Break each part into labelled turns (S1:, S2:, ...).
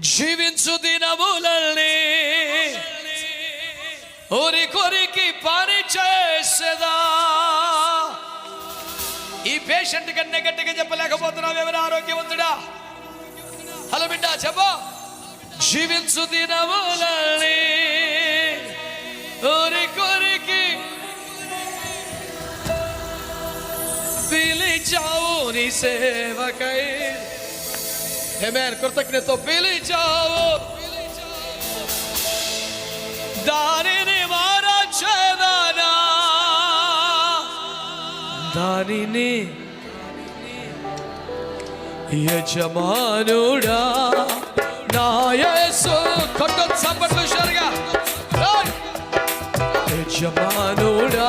S1: జీవించు దినములల్ని ఊరి కొరికి పని చేసేదా? ఈ పేషెంట్ కన్నా గట్టిగా చెప్పలేకపోతున్నావు ఎవరు ఆరోగ్యవంతుడా? హలో బిడ్డ చెప్ప. జీవించు దినములని ఊరి కొరికి పిలిచావు నీ సేవకై. హేమేన్ కృతజ్ఞత పిలిచావు దానిని మారచేదనా దానిని యజమానుడా నాయసు కొట్టొచ్చు సంపట్లు చప్పట్లు యజమానుడా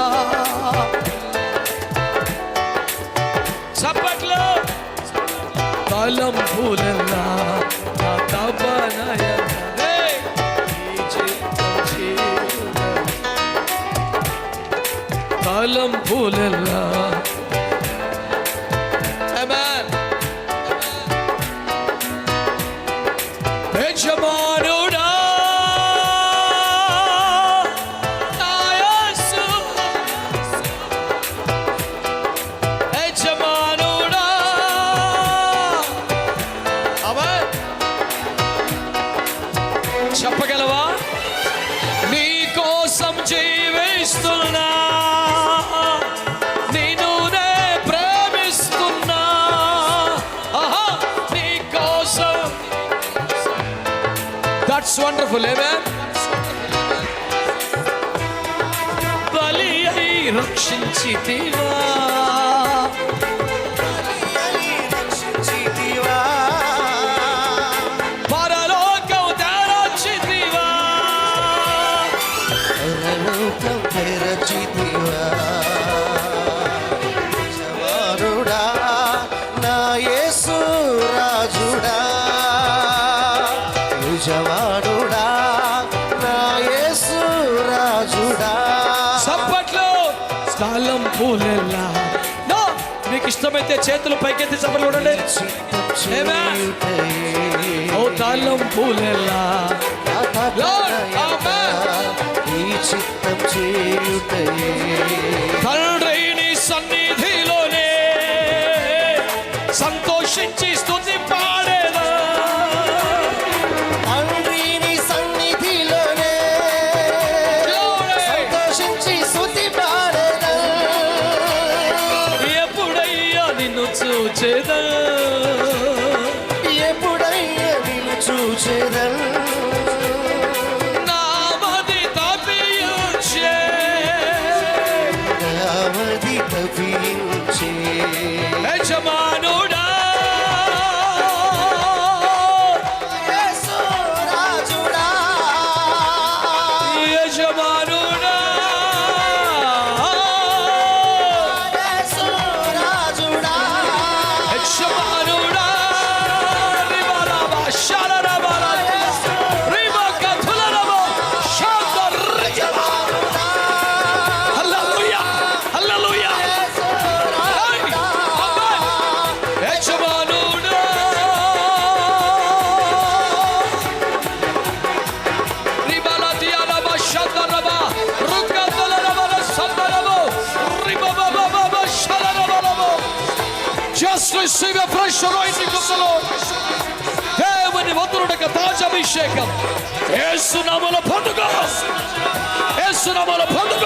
S1: తలం పూలల్లా నా తపనయ తలం దట్స్ వండర్ఫుల్ ఏమే బలి అయి రక్షించితివా? స్థలం పూలెల్లా నో మీకు ఇష్టమైతే చేతులు పైకెత్తి చప్పట్లు చూడండి. ఓ తాళం పూలెల్లా Lord, Amen.
S2: ఈ చిత్తం చేయుటయే
S1: picture receive a fresh anointing of the Lord. దేవుని వంతునుడక తాజాభిషేకం ఏసునామల పండుగ ఏసునామల పండుగ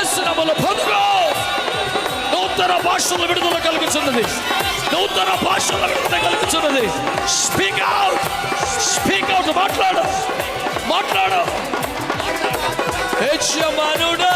S1: ఏసునామల పండుగ నూతన భాషల విడుదల కలుగుతున్నది నూతన భాషల విడుదల కలుగుతున్నది స్పీక్ అవుట్ స్పీక్ అవుట్ మాట్లాడు. మాట్లాడు. యజమానుడా.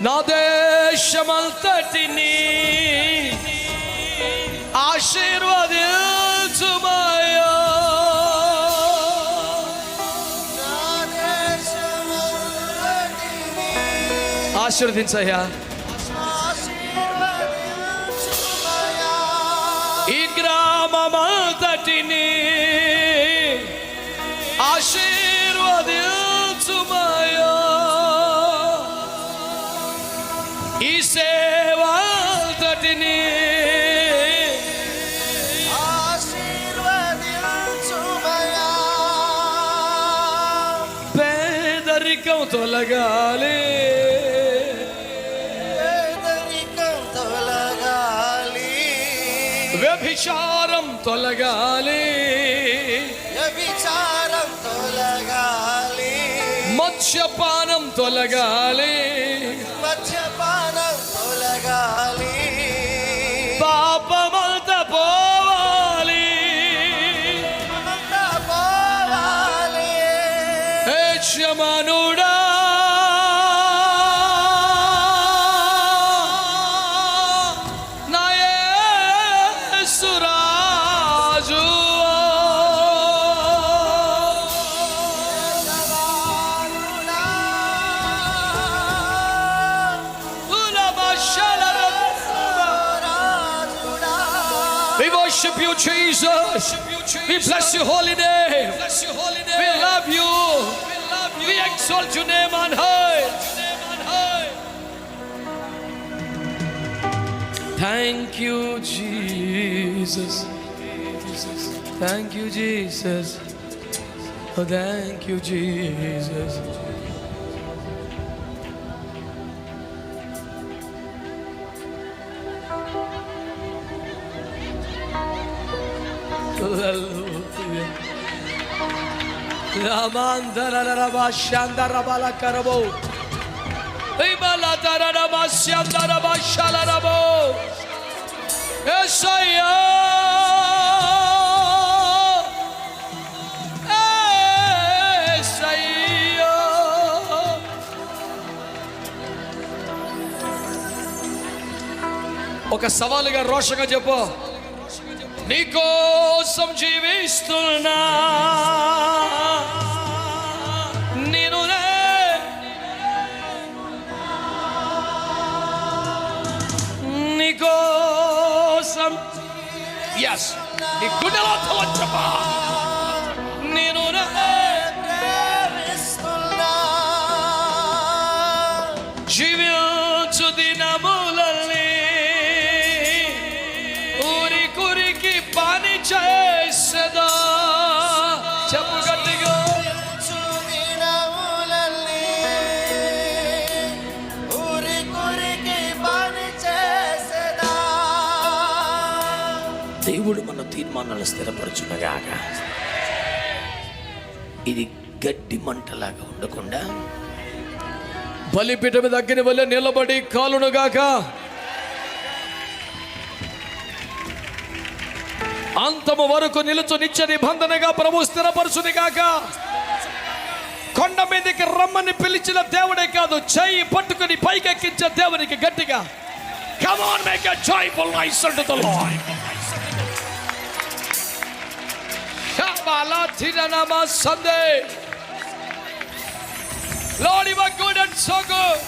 S1: నా దేశమంతటిని ఆశీర్వదించుమయ్యా. ఆశీర్వదించయ్యా. ఈ గ్రామమంతటిని ఆశీర్ పేదరికం తొలగాలి. తొలగాలి వ్యభిచారం తొలగాలి.
S2: వ్యభిచారం తొలగాలి
S1: మత్స్యపానం తొలగాలి. మత్స్య We bless your holy name. We love you. We exalt your name on high. Thank you, Jesus. Thank you, Jesus. Oh, thank you, Jesus. Hallelujah. Ramandarabashandarabalakarabo. Ibalatarabashandarabashalarabo. Esaya. Esaya. ఒక సవాలుగా రోషంగా చెప్పు నీకోసం జీవిస్తున్నా. నేను నీకోసం. ఎస్ నీ గుండెలో తలచమా నేను జీవించు
S3: దేవుడు మన తీర్మానాలు స్థిరపరచునగాక. ఇది గడ్డి మంటలాగా ఉండకుండా
S1: బలిపీఠం మీద అగ్ని వల్ల నిలబడి కాలునుగాక. అంతము వరకు నిలుచు నిబంధనగా ప్రభు స్థిరపరచునిగాక. కొండ మీదకి రమ్మని పిలిచిన దేవుడే కాదు చెయ్యి పట్టుకుని పైకెక్కించే దేవునికి గట్టిగా. Come on, make a joyful noise unto the Lord. Sunday. Lord, you are good and so good.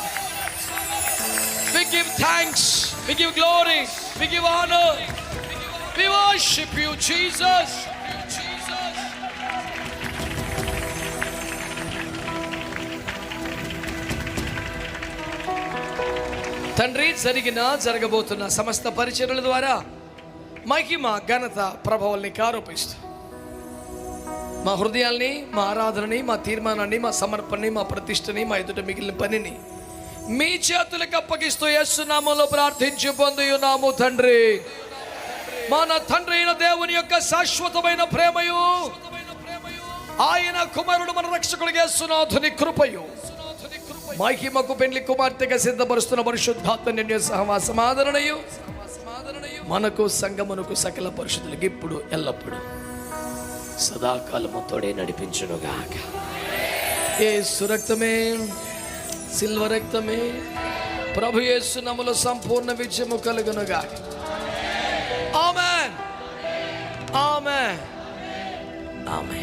S1: We give thanks, we give glory, we give honor. We worship you, Jesus. తండ్రి జరిగిన జరగబోతున్న సమస్త పరిచర్యల ద్వారా మహిమ ఘనత ప్రభావాల్ని కారోపిస్తుంది మా హృదయాల్ని మా ఆరాధనని మా తీర్మానాన్ని మా సమర్పణని మా ప్రతిష్టని మా ఎదుట మిగిలిన పనిని మీ చేతులకు అప్పగిస్తూ యేసునామంలో ప్రార్థించి పొందుయున్నాము తండ్రి. మన తండ్రి అయిన దేవుని యొక్క శాశ్వతమైన ప్రేమయు. ఆయన కుమారుడు మన రక్షకుడిగా యేసునాథుని కృపయు. మహిమకు పెళ్ళి కుమార్తెగా సిద్ధపరుస్తున్న పరిశుద్ధాత్మ నిన్య సహవాసం మనకు సంగమునకు సకల పరిశుద్ధులకి ఇప్పుడు ఎల్లప్పుడు.
S3: సదాకాలము తోడే నడిపించునుగాక.
S1: ఏ సురక్తమే సిల్వ రక్తమే ప్రభు యేసు నములో సంపూర్ణ విజయము కలుగునుగా ఆమెన్ ఆమెన్
S3: ఆమె